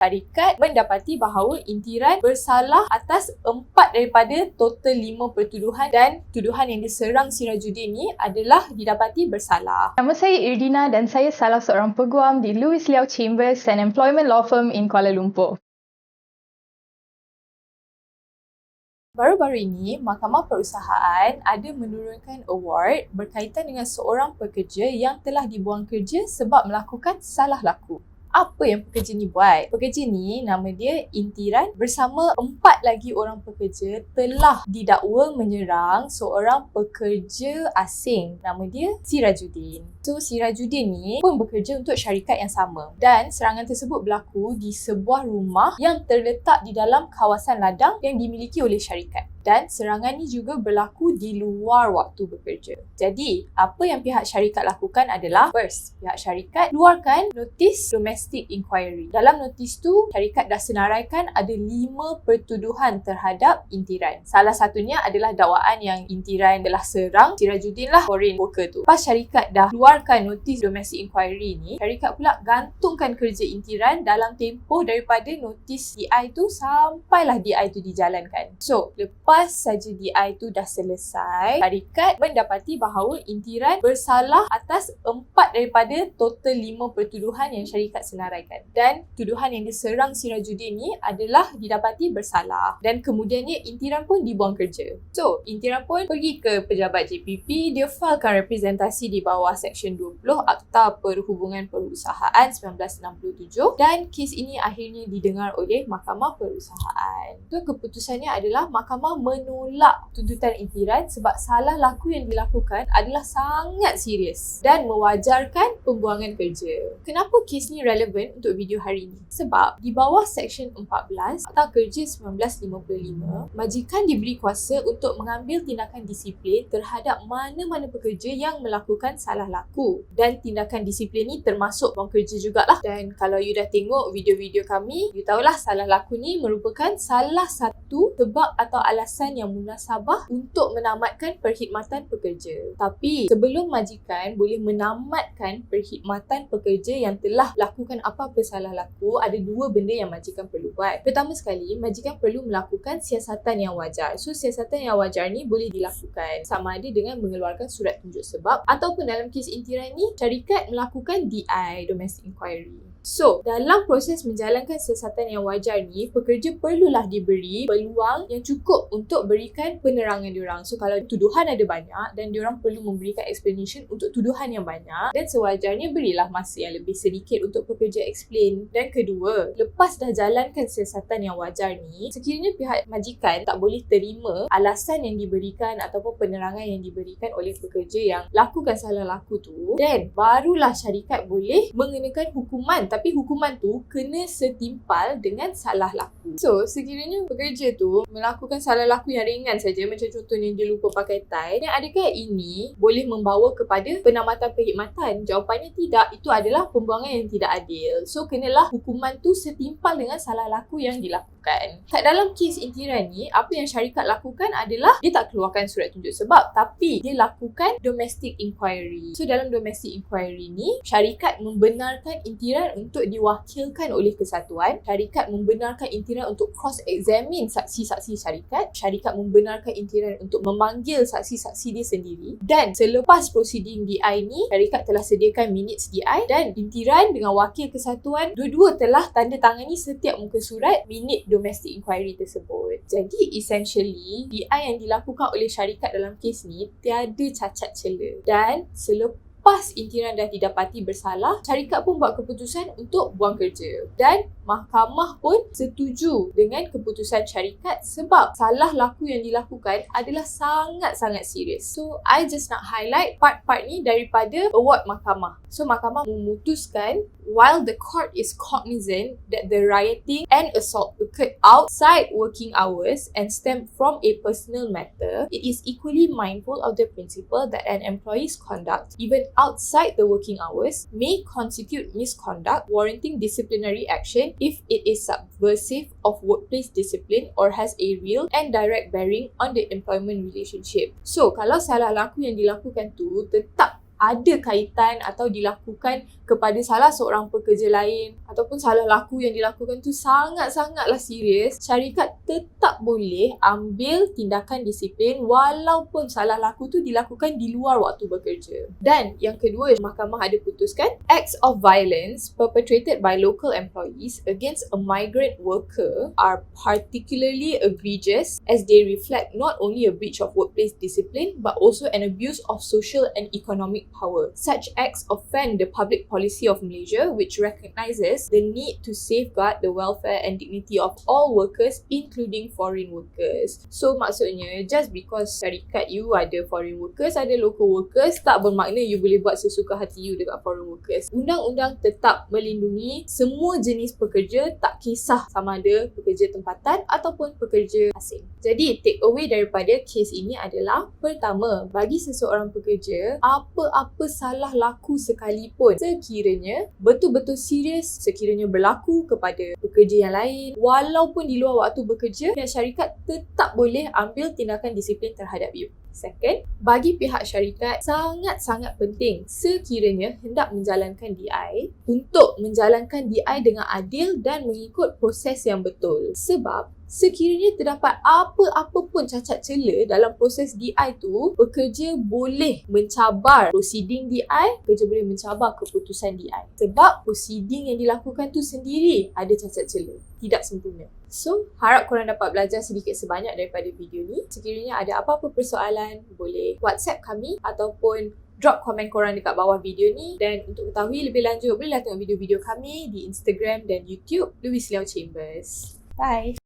Syarikat mendapati bahawa intiran bersalah atas empat daripada total lima pertuduhan dan tuduhan yang diserang Sirajuddin ni adalah didapati bersalah. Nama saya Irdina dan saya salah seorang peguam di Louis Liao Chambers, an employment law firm in Kuala Lumpur. Baru-baru ini, Mahkamah Perusahaan ada menurunkan award berkaitan dengan seorang pekerja yang telah dibuang kerja sebab melakukan salah laku apa yang pekerja ni buat. Pekerja ni nama dia Intiran bersama empat lagi orang pekerja telah didakwa menyerang seorang pekerja asing nama dia Sirajuddin. So Sirajuddin ni pun bekerja untuk syarikat yang sama dan serangan tersebut berlaku di sebuah rumah yang terletak di dalam kawasan ladang yang dimiliki oleh syarikat dan serangan ni juga berlaku di luar waktu bekerja. Jadi, apa yang pihak syarikat lakukan adalah first, pihak syarikat keluarkan notis domestic inquiry. Dalam notis tu, syarikat dah senaraikan ada lima pertuduhan terhadap Intiran. Salah satunya adalah dakwaan yang Intiran telah serang Sirajuddin lah foreign worker tu. Pas syarikat dah keluarkan notis domestic inquiry ni, syarikat pula gantungkan kerja Intiran dalam tempoh daripada notis DI tu sampailah DI tu dijalankan. So, lepas lepas saja DI tu dah selesai, syarikat mendapati bahawa Intiran bersalah atas empat daripada total lima pertuduhan yang syarikat senaraikan. Dan tuduhan yang diserang Sirajuddin ni adalah didapati bersalah. Dan kemudiannya Intiran pun dibuang kerja. So, Intiran pun pergi ke pejabat JPP, dia filekan representasi di bawah Seksyen 20 Akta Perhubungan Perusahaan 1967 dan kes ini akhirnya didengar oleh Mahkamah Perusahaan. So, keputusannya adalah Mahkamah menolak tuntutan intiran sebab salah laku yang dilakukan adalah sangat serius dan mewajarkan pembuangan kerja. Kenapa kes ni relevan untuk video hari ini? Sebab di bawah Seksyen 14 Akta Kerja 1955, majikan diberi kuasa untuk mengambil tindakan disiplin terhadap mana-mana pekerja yang melakukan salah laku. Dan tindakan disiplin ni termasuk buang kerja jugalah. Dan kalau you dah tengok video-video kami, you tahulah salah laku ni merupakan salah satu sebab atau alasan yang munasabah untuk menamatkan perkhidmatan pekerja. Tapi sebelum majikan boleh menamatkan perkhidmatan pekerja yang telah lakukan apa-apa salah laku, ada dua benda yang majikan perlu buat. Pertama sekali, majikan perlu melakukan siasatan yang wajar. So siasatan yang wajar ni boleh dilakukan sama ada dengan mengeluarkan surat tunjuk sebab ataupun dalam kes intiran ni, syarikat melakukan DI, Domestic Inquiry. So, dalam proses menjalankan siasatan yang wajar ni, pekerja perlulah diberi peluang yang cukup untuk berikan penerangan diorang. So, kalau tuduhan ada banyak dan diorang perlu memberikan explanation untuk tuduhan yang banyak dan sewajarnya berilah masa yang lebih sedikit untuk pekerja explain. Dan kedua, lepas dah jalankan siasatan yang wajar ni, sekiranya pihak majikan tak boleh terima alasan yang diberikan ataupun penerangan yang diberikan oleh pekerja yang lakukan salah laku tu, then barulah syarikat boleh mengenakan hukuman tapi hukuman tu kena setimpal dengan salah laku. So, sekiranya pekerja tu melakukan salah laku yang ringan saja macam contohnya dia lupa pakai tie, dan adakah ini boleh membawa kepada penamatan perkhidmatan? Jawapannya tidak. Itu adalah pembuangan yang tidak adil. So, kenalah hukuman tu setimpal dengan salah laku yang dilakukan lakukan. Kat dalam kes intiran ni, apa yang syarikat lakukan adalah dia tak keluarkan surat tunjuk sebab tapi dia lakukan domestic inquiry. So dalam domestic inquiry ni, syarikat membenarkan intiran untuk diwakilkan oleh kesatuan. Syarikat membenarkan intiran untuk cross-examine saksi-saksi syarikat. Syarikat membenarkan intiran untuk memanggil saksi-saksi dia sendiri. Dan selepas proceeding DI ni, syarikat telah sediakan minutes DI dan intiran dengan wakil kesatuan dua-dua telah tanda tangani setiap muka surat minit domestic inquiry tersebut. Jadi essentially DI yang dilakukan oleh syarikat dalam kes ni tiada cacat celah dan selepas Lepas intiran dah didapati bersalah, syarikat pun buat keputusan untuk buang kerja. Dan mahkamah pun setuju dengan keputusan syarikat sebab salah laku yang dilakukan adalah sangat-sangat serius. So, I just nak highlight part-part ni daripada award mahkamah. So, mahkamah memutuskan while the court is cognizant that the rioting and assault occurred outside working hours and stemmed from a personal matter, it is equally mindful of the principle that an employee's conduct, even outside the working hours may constitute misconduct warranting disciplinary action if it is subversive of workplace discipline or has a real and direct bearing on the employment relationship. So, kalau salah laku yang dilakukan tu tetap ada kaitan atau dilakukan kepada salah seorang pekerja lain ataupun salah laku yang dilakukan tu sangat-sangatlah serius, syarikat tetap boleh ambil tindakan disiplin walaupun salah laku tu dilakukan di luar waktu bekerja. Dan yang kedua, mahkamah ada putuskan acts of violence perpetrated by local employees against a migrant worker are particularly egregious as they reflect not only a breach of workplace discipline but also an abuse of social and economic power. Such acts offend the public policy of Malaysia which recognises the need to safeguard the welfare and dignity of all workers including foreign workers. So maksudnya just because syarikat you ada foreign workers, ada local workers tak bermakna you boleh buat sesuka hati you dekat foreign workers. Undang-undang tetap melindungi semua jenis pekerja tak kisah sama ada pekerja tempatan ataupun pekerja asing. Jadi take away daripada kes ini adalah pertama, bagi seseorang pekerja, apa-apa salah laku sekalipun sekiranya betul-betul serius sekiranya berlaku kepada pekerja yang lain walaupun di luar waktu bekerja dan syarikat tetap boleh ambil tindakan disiplin terhadap you. Second, bagi pihak syarikat sangat-sangat penting sekiranya hendak menjalankan DI untuk menjalankan DI dengan adil dan mengikut proses yang betul. Sebab sekiranya terdapat apa-apa pun cacat cela dalam proses DI tu, pekerja boleh mencabar proceeding DI, pekerja boleh mencabar keputusan DI. Sebab proceeding yang dilakukan tu sendiri ada cacat cela, tidak sempurna. So, harap korang dapat belajar sedikit sebanyak daripada video ni. Sekiranya ada apa-apa persoalan, boleh WhatsApp kami ataupun drop komen korang dekat bawah video ni dan untuk ketahui lebih lanjut bolehlah tengok video-video kami di Instagram dan YouTube Louis Liao Chambers. Bye.